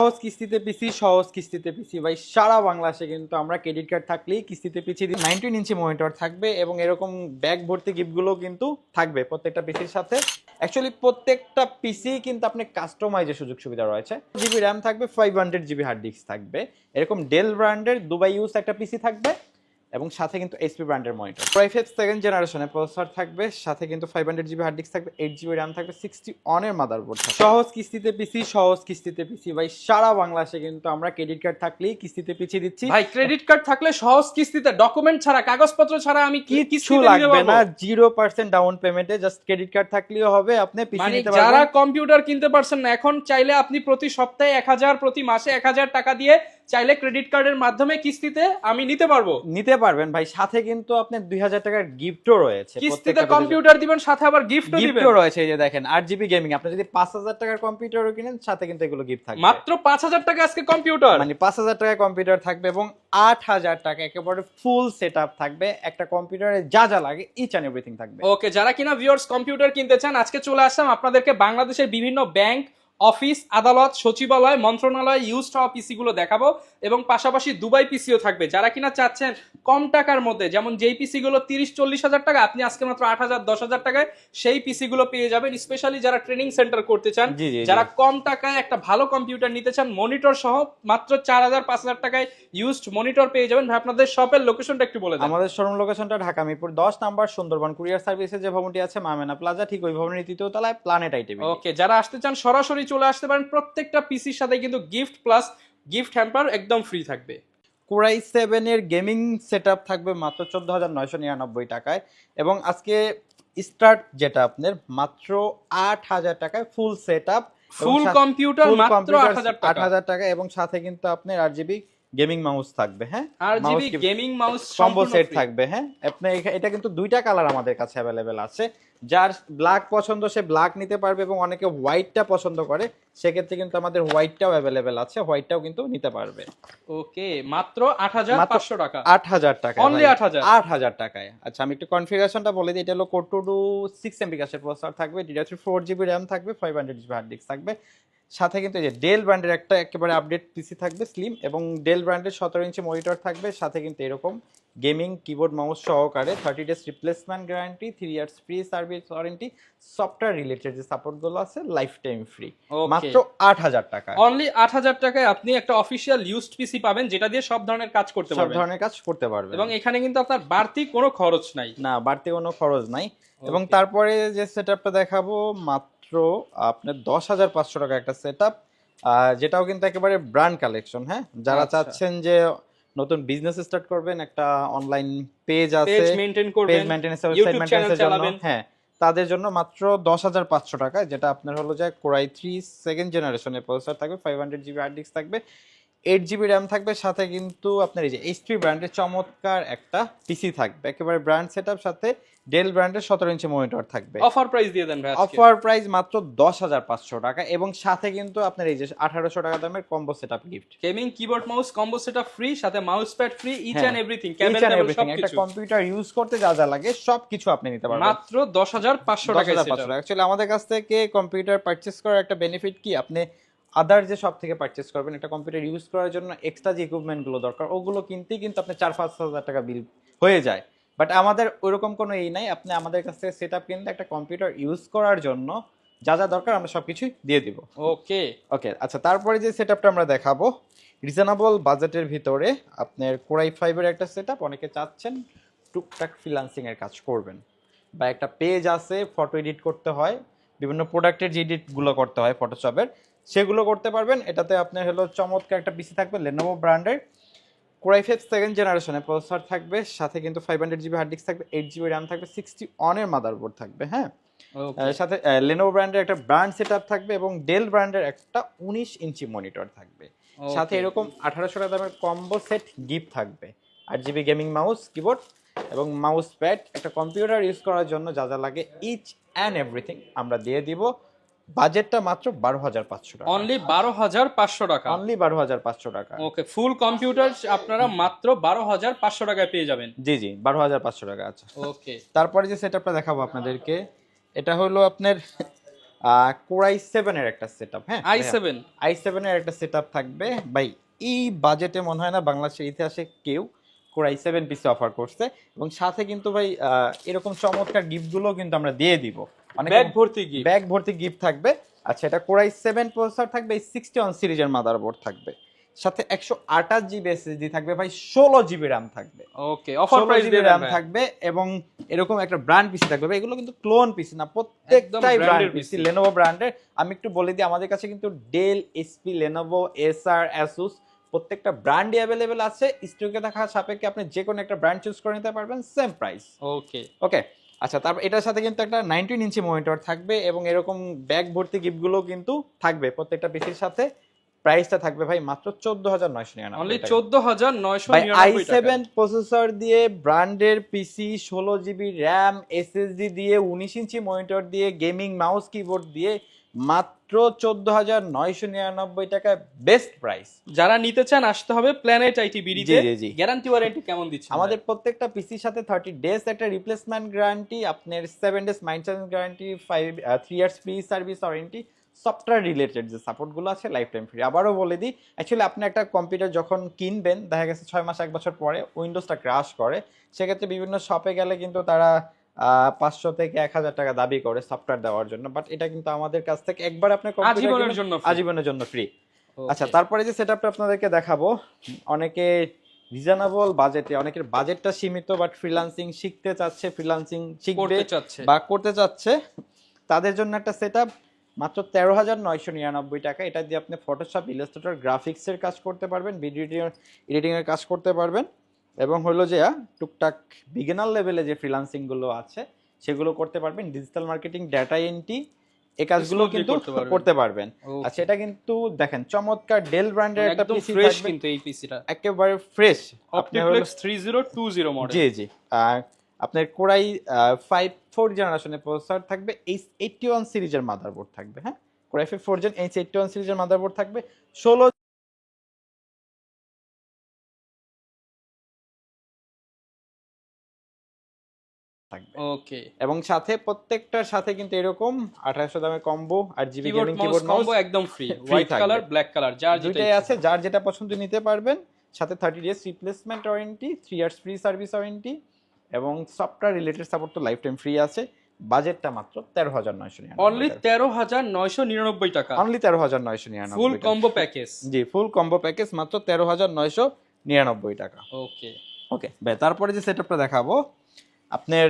সহজ কিস্তিতে পিসি, সহজ কিস্তিতে পিসি। ভাই, সারা বাংলাদেশে কিন্তু আমরা ক্রেডিট কার্ড থাকলেই কিস্তিতে পিসি দিই। নাইনটিন ইঞ্চি মনিটর থাকবে এবং এরকম ব্যাগ ভর্তি গিফটগুলো কিন্তু থাকবে প্রত্যেকটা পিসির সাথে। অ্যাকচুয়ালি প্রত্যেকটা পিসি কিন্তু আপনি কাস্টমাইজের সুযোগ সুবিধা রয়েছে। জিবি র্যাম থাকবে five hundred GB hard disk থাকবে। এরকম ডেল ব্র্যান্ডের দুবাই ইউজ একটা পিসি থাকবে। এবং সাথে কিন্তু এইচপি ব্র্যান্ডের মনিটর প্রাইফেভ সেকেন্ড জেনারেশনের প্রসেসর থাকবে সাথে কিন্তু five hundred GB hard disk থাকবে এইট জিবি র্যাম থাকবে সিক্সটি অনের মাদারবোর্ড থাকবে। সহজ কিস্তিতে পিসি সহজ কিস্তিতে পিসি ভাই সারা বাংলাদেশে কিন্তু আমরা ক্রেডিট কার্ড থাকলেই কিস্তিতে পিছিয়ে দিচ্ছি। ভাই ক্রেডিট কার্ড থাকলে সহজ কিস্তিতে ডকুমেন্ট ছাড়া কাগজপত্র ছাড়া আমি কি কিছু লাগবে না জিরো পার্সেন্ট ডাউন পেমেন্টে জাস্ট ক্রেডিট কার্ড থাকলেও হবে আপনি পিছিয়ে মানে নিতে যারা কম্পিউটার কিনতে পারছেন না এখন চাইলে আপনি প্রতি সপ্তাহে এক হাজার প্রতি মাসে এক হাজার টাকা দিয়ে চাইলে ক্রেডিট কার্ডের মাধ্যমে কিস্তিতে আমি নিতে পারব। নিতে পারবেন ভাই সাথে কিন্তু আপনার দুই হাজার টাকার গিফটও রয়েছে। কিস্তিতে কম্পিউটার দিবেন সাথে আবার গিফটও গিফটও রয়েছে এই যে দেখেন আট জিবি গেমিং আপনি যদি পাঁচ হাজার টাকার কম্পিউটারও কিনেন সাথে কিন্তু এগুলো গিফট থাকবে। মাত্র পাঁচ হাজার টাকা আজকে কম্পিউটার মানে পাঁচ হাজার টাকায় কম্পিউটার থাকবে এবং আট হাজার টাকা একেবারে ফুল সেট থাকবে। একটা কম্পিউটারে যা যা লাগে ইচ অ্যান্ড এভরিথিং থাকবে। ওকে যারা কিনা ভিউয়ার্স কম্পিউটার কিনতে চান আজকে চলে আসলাম আপনাদেরকে বাংলাদেশের বিভিন্ন ব্যাংক অফিস আদালত সচিবালয় মন্ত্রণালয় ইউজ হওয়া পিসি গুলো দেখাবো এবং পাশাপাশি দুবাই পিসিও থাকবে। যারা কিনা চাচ্ছেন কম টাকার মধ্যে যেমন যেই পিসি গুলো তিরিশ চল্লিশ হাজার টাকা আপনি আজকে মাত্র আট হাজার দশ হাজার টাকায় সেই পিসি গুলো পেয়ে যাবেন স্পেশালি যারা ট্রেনিং সেন্টার করতে চান। যারা কম টাকায় একটা ভালো কম্পিউটার নিতে চান মনিটর সহ মাত্র চার হাজার পাঁচ হাজার টাকায় ইউজড মনিটর পেয়ে যাবেন। ভাই আপনাদের শপের লোকেশনটা একটু বলে দেন। আমাদের শোরুম লোকেশনটা ঢাকা মিরপুর দশ নাম্বার সুন্দরবন কুরিয়ার সার্ভিসের যে ভবনটি আছে মামেনা প্লাজা ঠিক ওই ভবনের তৃতীয় তলায় প্ল্যানেট আইটিভি ওকে যারা আসতে চান সরাসরি চলে আসতে পারেন। প্রত্যেকটা পিসির সাথে কিন্তু গিফট প্লাস গিফট হ্যাম্পার একদম ফ্রি থাকবে। কোরাই সেভেনের গেমিং সেট থাকবে মাত্র চোদ্দ হাজার নয়শো নিরানব্বই টাকায় এবং আজকে স্টার্ট যেটা আপনার মাত্র আট হাজার টাকায় full set up full computer মাত্র আট হাজার টাকা। এবং সাথে কিন্তু আপনার আর জিবি গেমিং মাউস থাকবে হ্যাঁ? আর GB gaming mouse combo set থাকবে হ্যাঁ? আপনি এটা কিন্তু দুইটা কালার আমাদের কাছে অ্যাভেলেবেল আছে। যার ব্ল্যাক পছন্দ সে ব্ল্যাক নিতে পারবে এবং অনেকে হোয়াইটটা পছন্দ করে সেক্ষেত্রে কিন্তু আমাদের হোয়াইটটাও অ্যাভেলেবেল আছে হোয়াইটটাও কিন্তু নিতে পারবে। ওকে মাত্র আট হাজার পাঁচশো টাকা। আট হাজার টাকা Only 8,000 আট হাজার। টাকায়। আচ্ছা আমি একটু কনফিগারেশনটা বলে দিই এটা হলো core two two six MB কাছের প্রসেসর থাকবে ডিডা থ্রি ফোর জিবি র্যাম থাকবে five hundred GB hard disk থাকবে। সাথে কিন্তু এই যে ডেল ব্র্যান্ডের একটা একেবারে আপডেট পিসি থাকবে স্লিম এবং ডেল ব্র্যান্ডের সতেরো ইঞ্চি মনিটর থাকবে। সাথে কিন্তু এরকম গেমিং কিবোর্ড মাউস সহকারে thirty days replacement guarantee three years free service warranty software related যে সাপোর্টগুলো আছে লাইফ টাইম ফ্রি মাত্র আট হাজার টাকা। অনলি আট হাজার টাকায় আপনি একটা অফিসিয়াল ইউজড পিসি পাবেন যেটা দিয়ে সব ধরনের কাজ করতে পারবেন। সব ধরনের কাজ করতে পারবে এবং এখানে কিন্তু আপনার বাড়তি কোনো খরচ নাই। না বাড়তি কোনো খরচ নাই। এবং তারপরে যে সেট আপটা দেখাবো মাত্র আপনার দশ হাজার পাঁচশো টাকা একটা সেট আপ যেটাও কিন্তু একেবারে ব্র্যান্ড কালেকশন হ্যাঁ যারা আচ্ছা। চাচ্ছেন যে নতুন বিজনেস স্টার্ট করবেন একটা অনলাইন পেজ আছে পেজ মেনটেন করবেন ওয়েবসাইট channel মেনটেন্সের জন্য হ্যাঁ তাদের জন্য মাত্র দশ হাজার পাঁচশো টাকা যেটা আপনার হলো যে কোরাই থ্রি সেকেন্ড জেনারেশনের প্রসেসর থাকবে five hundred GB hard disk থাকবে এইট জিবি র্যাম থাকবে সাথে কিন্তু আপনার এই যে এইচপি ব্র্যান্ডের চমৎকার একটা পিসি থাকবে। একেবারে ব্র্যান্ড সেট সাথে ডেল ব্র্যান্ডের সতেরো ইঞ্চি মনিটর থাকবে। অফার প্রাইস দিয়ে দেন। অফার প্রাইস মাত্র দশ হাজার পাঁচশো টাকা এবং সাথে কিন্তু আপনার এই যে আঠারোশো টাকা দামের combo set up gift gaming keyboard mouse combo setup free সাথে mouse pad free each. And everything একটা কম্পিউটার ইউজ করতে যা যা লাগে সবকিছু আপনি নিতে পারবেন। মাত্র দশ হাজার পাঁচশো টাকা। অ্যাকচুয়ালি আমাদের কাছ থেকে কম্পিউটার পারচেস করার একটা বেনিফিট কি? আপনি আদার যে সব থেকে পারচেস করবেন একটা কম্পিউটার ইউজ করার জন্য এক্সট্রা যে ইকুইপমেন্টগুলো দরকার ওগুলো কিনতেই কিন্তু আপনি চার পাঁচ হাজার টাকা বিল হয়ে যায়। বাট আমাদের ওইরকম কোনো এই নাই আপনি আমাদের কাছ থেকে সেট আপ কিনলে একটা কম্পিউটার ইউজ করার জন্য যা যা দরকার আমরা সব কিছুই দিয়ে দিব। ওকে ওকে আচ্ছা তারপরে যে সেট আপটা আমরা দেখাবো রিজনেবল বাজেটের ভিতরে আপনার কোরাই ফাইভের একটা সেট আপ অনেকে চাচ্ছেন টুকটাক ফ্রিলান্সিং এর কাজ করবেন। বা একটা পেজ আছে ফটো এডিট করতে হয় বিভিন্ন প্রোডাক্টের যে এডিটগুলো করতে হয় ফটোশপের সেগুলো করতে পারবেন। এটাতে আপনার হলো চমৎকার একটা পিসি থাকবে লেনোভো ব্র্যান্ডের কোরাই ফাইভ সেকেন্ড জেনারেশনের প্রসেসর থাকবে সাথে কিন্তু five hundred GB hard disk থাকবে এইট জিবি র্যাম থাকবে সিক্সটি অনের মাদারবোর্ড থাকবে হ্যাঁ? সাথে লেনোভো ব্র্যান্ডের একটা ব্র্যান্ড সেট থাকবে এবং ডেল ব্র্যান্ডের একটা উনিশ ইঞ্চি মনিটর থাকবে। সাথে এরকম আঠারোশো টাকা দামের কম্বো সেট গিফট থাকবে। আট জিবি গেমিং মাউস কিবোর্ড এবং মাউস প্যাড একটা কম্পিউটার ইউজ করার জন্য যা যা লাগে ইচ অ্যান্ড এভরিথিং আমরা দিয়ে দিব। বাজেটটা মাত্র বারো হাজার পাঁচশো টাকা। অনলি বারো হাজার পাঁচশো টাকা। অনলি বারো হাজার পাঁচশো টাকা। ওকে ফুল কম্পিউটার আপনারা মাত্র বারো হাজার পাঁচশো টাকায় পেয়ে যাবেন। জি জি বারো হাজার পাঁচশো টাকা আচ্ছা ওকে তারপরে যে সেটআপটা দেখাবো আপনাদেরকে এটা হলো আপনার কোরাই সেভেনের একটা সেট আপ হ্যাঁ আই সেভেন আই সেভেনের একটা সেট আপ থাকবে। ভাই এই বাজেটে মনে হয় না বাংলাদেশের ইতিহাসে কেউ কোরাই সেভেন পিসে অফার করছে। এবং সাথে কিন্তু ভাই এরকম চমৎকার গিফটগুলো কিন্তু আমরা দিয়ে দিব। ব্যাগ ভর্তি কি ব্যাগ ভর্তি গিফট থাকবে। আচ্ছা এটা কোরাই সেভেন প্রসেসর থাকবে এই সিক্সটি ওয়ান সিরিজের মাদারবোর্ড থাকবে। সাথে একশো আঠাশ জিবি এসএসডি থাকবে ভাই ষোলো জিবি র্যাম থাকবে। Okay offer price GB RAM থাকবে এবং এরকম একটা ব্র্যান্ড পিসি থাকবে। এগুলো কিন্তু ক্লোন পিসি না প্রত্যেকটাই ব্র্যান্ড পিসি লেনোভো ব্র্যান্ডের আমি একটু বলে দিই আমাদের কাছে কিন্তু Dell SP Lenovo SR Asus প্রত্যেকটা ব্র্যান্ডই অ্যাভেলেবেল আছে। স্টকে থাকা সাপেক্ষে আপনি যে কোনো একটা ব্র্যান্ড চুজ করে নিতে পারবেন সেম প্রাইস ওকে ওকে আচ্ছা তারপর এটার সাথে কিন্তু একটা নাইনটিন ইঞ্চি মনিটর থাকবে এবং এরকম ব্যাগ ভর্তি গিফটগুলো কিন্তু থাকবে প্রত্যেকটা পিসির সাথে। প্রাইসটা থাকবে ভাই মাত্র চোদ্দ হাজার নয়শো নিরানব্বই অনলি চোদ্দ হাজার নয়শো আই সেভেন প্রসেসর দিয়ে ব্র্যান্ডের পিসি ষোলো জিবি র্যাম এসএসডি দিয়ে উনিশ ইঞ্চি মনিটর দিয়ে গেমিং মাউস কিবোর্ড দিয়ে মাত্র চোদ্দ হাজার নয়শো নিরানব্বই টাকায় বেস্ট প্রাইস যারা নিতে চান আসতে হবে Planet IT ji. Guarantee warranty কেমন দিচ্ছে আমাদের প্রত্যেকটা পিসির সাথে থার্টি ডেজ একটা রিপ্লেসমেন্ট গ্যারান্টি আপনার seven days maintenance guarantee five three years free service warranty software related যে সাপোর্টগুলো আছে লাইফ টাইম ফ্রি আবারও বলে দিই অ্যাকচুয়ালি আপনি একটা কম্পিউটার যখন কিনবেন দেখা গেছে ছয় মাস এক বছর পরে উইন্ডোজটা ক্রাশ করে সেক্ষেত্রে বিভিন্ন শপে গেলে কিন্তু তারা পাঁচশো থেকে এক হাজার টাকা দাবি করে সফটওয়্যার দেওয়ার জন্য বাট এটা কিন্তু আমাদের কাছ থেকে একবার আপনার আজীবনের জন্য আজীবনের জন্য ফ্রি আচ্ছা তারপরে যে সেটআপটা আপনাদেরকে দেখাবো অনেকে রিজনেবল বাজেটে অনেকের বাজেটটা সীমিত বাট ফ্রিল্যান্সিং শিখতে চাচ্ছে ফ্রিল্যান্সিং শিখবে চাচ্ছে। বা করতে চাচ্ছে তাদের জন্য একটা সেটআপ মাত্র তেরো হাজার নয়শো নিরানব্বই টাকা। এটা দিয়ে আপনি ফটোশপ ইলাস্ট্রেটর গ্রাফিক্সের কাজ করতে পারবেন ভিডিও এডিটিংয়ের কাজ করতে পারবেন। এবং হলো যে টুকটাক বিগিনার লেভেলে যে ফ্রিল্যান্সিংগুলো আছে সেগুলো করতে পারবেন। ডিজিটাল মার্কেটিং ডাটা এন্ট্রি এই কাজগুলো কিন্তু করতে পারবেন। আচ্ছা এটা কিন্তু দেখেন চমৎকার ডেল ব্র্যান্ডের একটা পিসি ফ্রেশ কিন্তু এই পিসিটা একেবারে fresh OptiPlex two zero model জি জি। আর আপনার কোরাই ফাইভ ফোর জেনারেশনের প্রসেসর থাকবে এইচ এইটটি ওয়ান সিরিজের মাদারবোর্ড থাকবে হ্যাঁ? Core i five four gen H eighty one সিরিজের মাদারবোর্ড থাকবে ষোলো থাকবে। ওকে। এবং সাথে প্রত্যেকটার সাথে কিন্তু এরকম কম্বো আর GB keyboard gaming mouse keyboard combo একদম free white colour black colour যার যেটা আছে যার যেটা পছন্দ নিতে পারবেন। সাথে thirty days replacement warranty three years free service warranty এবং সফটওয়্যার রিলেটেড সাপোর্ট তো লাইফ টাইম ফ্রি আছে। বাজেটটা মাত্র তেরো হাজার নয়শো অনলি তেরো হাজার নয়শো নিরানব্বই টাকা। অনলি তেরো হাজার নয়শো ফুল নিরানব্বই টাকা। কম্বো প্যাকেজ জি ফুল কম্বো প্যাকেজ মাত্র তেরো হাজার নয়শো নিরানব্বই টাকা। ওকে ওকে তারপরে যে সেটআপটা দেখাবো আপনার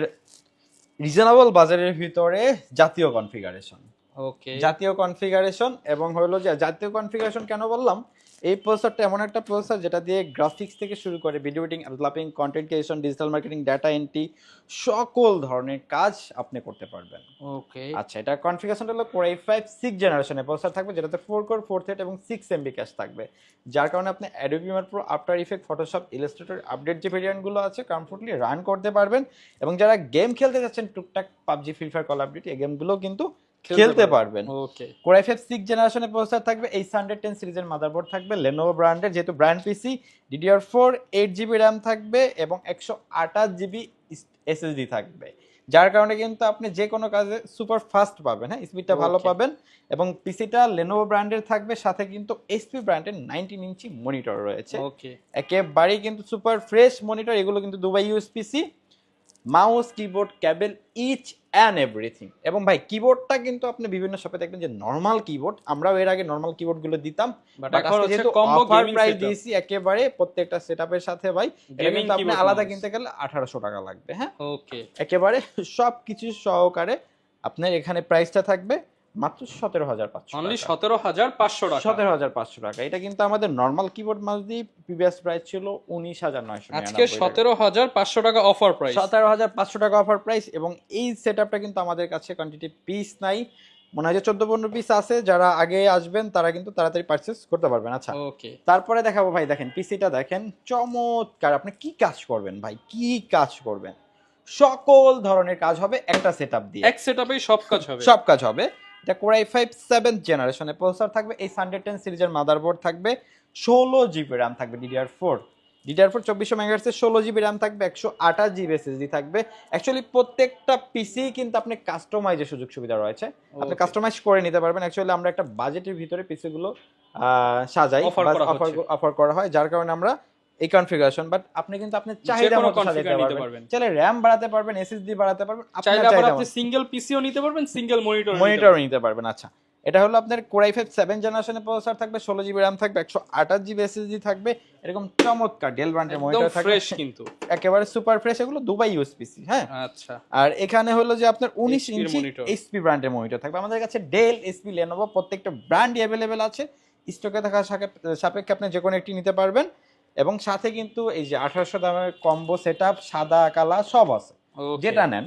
রিজনেবল বাজারের ভিতরে জাতীয় কনফিগারেশন ওকে জাতীয় কনফিগারেশন এবং হলো যে জাতীয় কনফিগারেশন কেন বললাম? এই প্রসেসরটা এমন একটা প্রসেসর যেটা দিয়ে গ্রাফিক্স থেকে শুরু করে video editing developing content creation digital marketing data entry সকল ধরনের কাজ আপনি করতে পারবেন। ওকে আচ্ছা এটা কনফিগারেশনটা হলো কোর এই ফাইভ সিক্স জেনারেশনের প্রসেসর থাকবে যেটাতে ফোর কোর ফোর থ্রেড এবং সিক্স এমবি ক্যাশ থাকবে। যার কারণে আপনি Adobe Premiere Pro After Effect Photoshop Illustrator update যে ভেরিয়েন্টগুলো আছে কমফোর্টলি রান করতে পারবেন। এবং যারা গেম খেলতে যাচ্ছেন টুকটাক PUBG Free Fire call update এই গেমগুলো কিন্তু খেলতে পারবেন। Okay core F F six জেনারেশনের প্রসেসর থাকবে এই হান্ড্রেড টেন সিরিজের মাদারবোর্ড থাকবে লেনোভো ব্র্যান্ডের যেহেতু brand PC DDR four eight GB RAM থাকবে এবং একশো আঠাশ জিবি এসএসডি থাকবে। যার কারণে কিন্তু আপনি যে কোনো কাজে সুপার ফাস্ট পাবেন হ্যাঁ স্পিডটা ভালো পাবেন এবং পিসিটা লেনোভো ব্র্যান্ডের থাকবে সাথে কিন্তু এইচপি ব্র্যান্ডের নাইনটিন ইঞ্চি মনিটর রয়েছে। ওকে একেবারেই কিন্তু সুপার ফ্রেশ মনিটর এগুলো কিন্তু Dubai USPC mouse keyboard cable each and everything এবং ভাই কিবোর্ডটা কিন্তু আপনি বিভিন্ন শপে দেখবেন যে নর্মাল কিবোর্ড আমরাও এর আগে নর্মাল কিবোর্ডগুলো দিতাম এখন যেহেতু অফার প্রাইস দিয়েছি একেবারে প্রত্যেকটা সেটআপের সাথে ভাই এটা কিন্তু আপনি আলাদা কিনতে গেলে আঠারোশো টাকা লাগবে হ্যাঁ? ওকে একেবারে সবকিছু সহকারে আপনার এখানে প্রাইসটা থাকবে। মাত্র সতেরো হাজার পাঁচশো অনলি সতেরো হাজার পাঁচশো টাকা। সতেরো হাজার পাঁচশো টাকা। এটা কিন্তু আমাদের নর্মাল কিবোর্ড মাউস দিয়ে প্রিভিয়াস প্রাইস ছিল উনিশ হাজার নয়শো আজকে সতেরো হাজার পাঁচশো টাকা অফার প্রাইস সতেরো হাজার পাঁচশো টাকা অফার প্রাইস এবং এই সেট কিন্তু আমাদের কাছে কোয়ান্টিটি পিস নাই। মনে হয় যে চোদ্দ পনেরো পিস আছে। যারা আগে আসবেন তারা কিন্তু তাড়াতাড়ি পারচেস করতে পারবেন। আচ্ছা ওকে তারপরে দেখাবো ভাই দেখেন পিসিটা দেখেন। চমৎকার আপনি কি কাজ করবেন ভাই? কি কাজ করবেন? সকল ধরনের কাজ হবে একটা সেট দিয়ে। এক সেটআপেই সব কাজ হবে। সব কাজ হবে। এটা কোরাই ফাইভ সেভেন্থ জেনারেশনের প্রসেসর থাকবে এই হান্ড্রেড টেন সিরিজের মাদারবোর্ড থাকবে ষোলো জিবি র্যাম থাকবে ডিডিআর ফোর ডিডিআর ফোর চব্বিশশো মেগাহার্সের ষোলো জিবি র্যাম থাকবে একশো আঠাশ জিবি এসএসডি থাকবে। অ্যাকচুয়ালি প্রত্যেকটা পিসি কিন্তু আপনি কাস্টমাইজের সুযোগ সুবিধা রয়েছে। আপনি কাস্টমাইজ করে নিতে পারবেন। অ্যাকচুয়ালি আমরা একটা বাজেটের ভিতরে পিসিগুলো সাজাই অফার করা হয় যার কারণে আমরা এই কনফিগারেশন বাট আপনি কিন্তু আপনি চাহিদা মতো সাজাতে নিতে পারবেন। চাইলে র্যাম বাড়াতে পারবেন এসএসডি বাড়াতে পারবেন আপনার চাইলে আবার আপনি সিঙ্গেল পিসিও নিতে পারবেন সিঙ্গেল মনিটর মনিটরও নিতে পারবেন আচ্ছা। এটা হলো আপনার কোরাই ফাইভ সেভেন জেনারেশনের প্রসেসর থাকবে ষোলো জিবি র্যাম থাকবে একশো আঠাশ জিবি এসএসডি থাকবে এরকম চমৎকার ডেল ব্র্যান্ডের মনিটর থাকবে। ফ্রেশ কিন্তু। একেবারে সুপার ফ্রেশ এগুলো দুবাই ইউএসপিসি হ্যাঁ? আচ্ছা। আর এখানে হলো যে আপনার উনিশ HP র ইঞ্চি monitor। এইচপি ব্র্যান্ডের মনিটর থাকবে। আমাদের কাছে ডেল এসপি লেনোভো প্রত্যেকটা ব্র্যান্ডই অ্যাভেলেবেল আছে। স্টকে থাকা সাপেক্ষে আপনি যে কোনো একটি নিতে পারবেন। এবং সাথে কিন্তু এই যে আঠারোশো দামের কম্বো সেট সাদা কালা সব আছে। যেটা নেন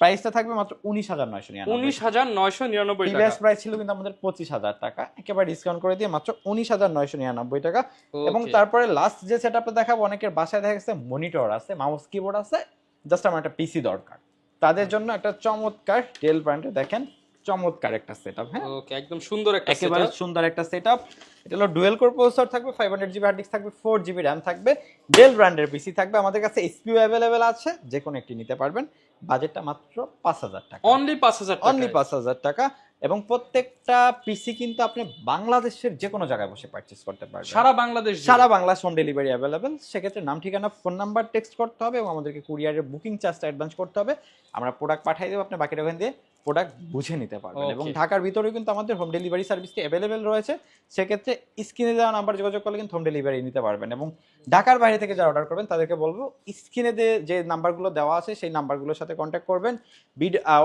প্রাইসটা থাকবে মাত্র উনিশ হাজার নয়শো উনিশ হাজার নয়শো নিরানব্বই প্রিভিয়াস প্রাইস ছিল কিন্তু আমাদের পঁচিশ হাজার টাকা। একেবারে ডিসকাউন্ট করে দিয়ে মাত্র উনিশ হাজার নয়শো নিরানব্বই টাকা। এবং তারপরে লাস্ট যে সেট আপটা দেখাবো অনেকের বাসায় দেখা গেছে মনিটর আছে মাউস কিবোর্ড আছে জাস্ট আমার একটা পিসি দরকার। তাদের জন্য একটা চমৎকার ডেল ব্র্যান্ডে দেখেন চমৎকার একটা সেট আপ হ্যাঁ? ওকে একদম সুন্দর একটা একেবারে। সুন্দর একটা সেট আপ এটা হলো ডুয়েল কোর প্রসেসর থাকবে five hundred GB hard disk থাকবে ফোর জিবি র্যাম থাকবে ডেল ব্র্যান্ডের পিসি থাকবে। আমাদের কাছে এসপিও অ্যাভেলেবেল আছে যে কোনো একটি নিতে পারবেন। বাজেটটা মাত্র পাঁচ হাজার টাকা। অনলি পাঁচ হাজার অনলি পাঁচ হাজার টাকা। এবং প্রত্যেকটা পিসি কিন্তু আপনি বাংলাদেশের যে কোনো জায়গায় বসে পারচেস করতে পারবেন। সারা বাংলাদেশ সারা বাংলা হোম ডেলিভারি অ্যাভেলেবেল সেক্ষেত্রে নাম ঠিকানা ফোন নাম্বার টেক্সট করতে হবে এবং আমাদেরকে কুরিয়ারের বুকিং চার্জটা অ্যাডভান্স করতে হবে। আমরা প্রোডাক্ট পাঠিয়ে দেবো আপনি বাকিটা ওখান দিয়ে প্রোডাক্ট বুঝে নিতে পারবেন। এবং ঢাকার ভিতরেও কিন্তু আমাদের হোম ডেলিভারি সার্ভিসটি অ্যাভেলেবেল রয়েছে। সেক্ষেত্রে স্ক্রিনে দেওয়া নাম্বার যোগাযোগ করলে কিন্তু হোম ডেলিভারি নিতে পারবেন এবং ঢাকার বাইরে থেকে যারা অর্ডার করবেন তাদেরকে বলব স্ক্রিনে যে নাম্বারগুলো দেওয়া আছে সেই নাম্বারগুলোর সাথে কন্ট্যাক্ট করবেন।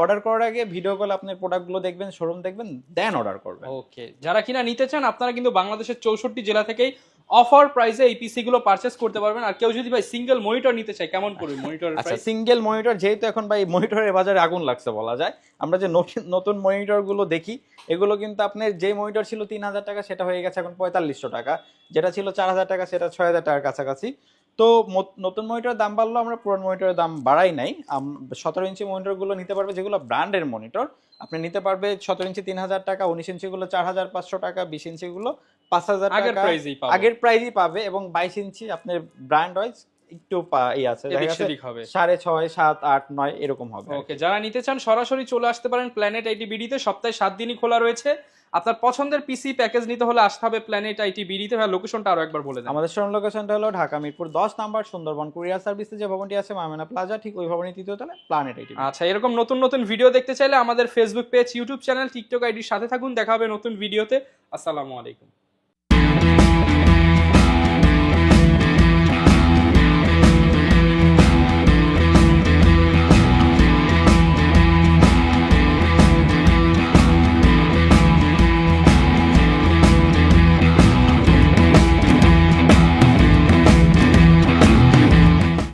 অর্ডার করার আগে ভিডিও কল আপনার প্রোডাক্টগুলো দেখবেন শোরুম দেখবেন দেন অর্ডার করবেন। ওকে যারা কিনা নিতে চান আপনারা কিন্তু বাংলাদেশের চৌষট্টি জেলা থেকেই অফার প্রাইসে এই পিসি গুলো পারচেস করতে পারবেন। আর কেউ যদি ভাই সিঙ্গেল মনিটর নিতে চায় কেমন পড়বে মনিটর আচ্ছা সিঙ্গেল মনিটর যেহেতু এখন ভাই মনিটরের বাজারে আগুন লাগছে বলা যায় আমরা যে নতুন নতুন মনিটরগুলো দেখি এগুলো কিন্তু আপনার যে মনিটর ছিল তিন হাজার টাকা সেটা হয়ে গেছে এখন পঁয়তাল্লিশশো টাকা। যেটা ছিল চার হাজার টাকা সেটা ছয় হাজার টাকার কাছাকাছি। তো নতুন মনিটরের দাম বাড়লো আমরা পুরান মনিটরের দাম বাড়াই নাই। সতেরো ইঞ্চি মনিটরগুলো নিতে পারবে যেগুলো ব্র্যান্ডের মনিটর আপনি নিতে পারবে সতেরো ইঞ্চি তিন হাজার টাকা উনিশ ইঞ্চিগুলো চার হাজার পাঁচশো টাকা বিশ ইঞ্চিগুলো পাঁচ হাজার আগের টাকা প্রাইসেই আগের প্রাইজই পাবে এবং বাইশ ইঞ্চি আপনার ব্র্যান্ড ওয়াইজ একটু ই আছে সাড়ে ছয় সাত আট নয় এরকম হবে ওকে যারা নিতে চান সরাসরি চলে আসতে পারেন প্ল্যানেট আইটি বিডিতে সপ্তাহে সাত দিনই খোলা রয়েছে। আপনার পছন্দের পিসি প্যাকেজ নিতে হলে আসতে হবে প্ল্যানেট আইটি বিডিতে ভাই লোকেশনটা আরও একবার বলে দেন। আমাদের শোরুম লোকেশনটা হলো ঢাকা মিরপুর দশ নাম্বার সুন্দরবন। কুরিয়ার সার্ভিসে যে ভবনটি আছে মামেনা প্লাজা ঠিক ওই ভবনের তৃতীয় তলায় প্ল্যানেট এইটি আচ্ছা এরকম নতুন নতুন ভিডিও দেখতে চাইলে আমাদের Facebook page YouTube channel TikTok আইডির সাথে থাকুন। দেখা হবে নতুন ভিডিওতে আসসালামু আলাইকুম।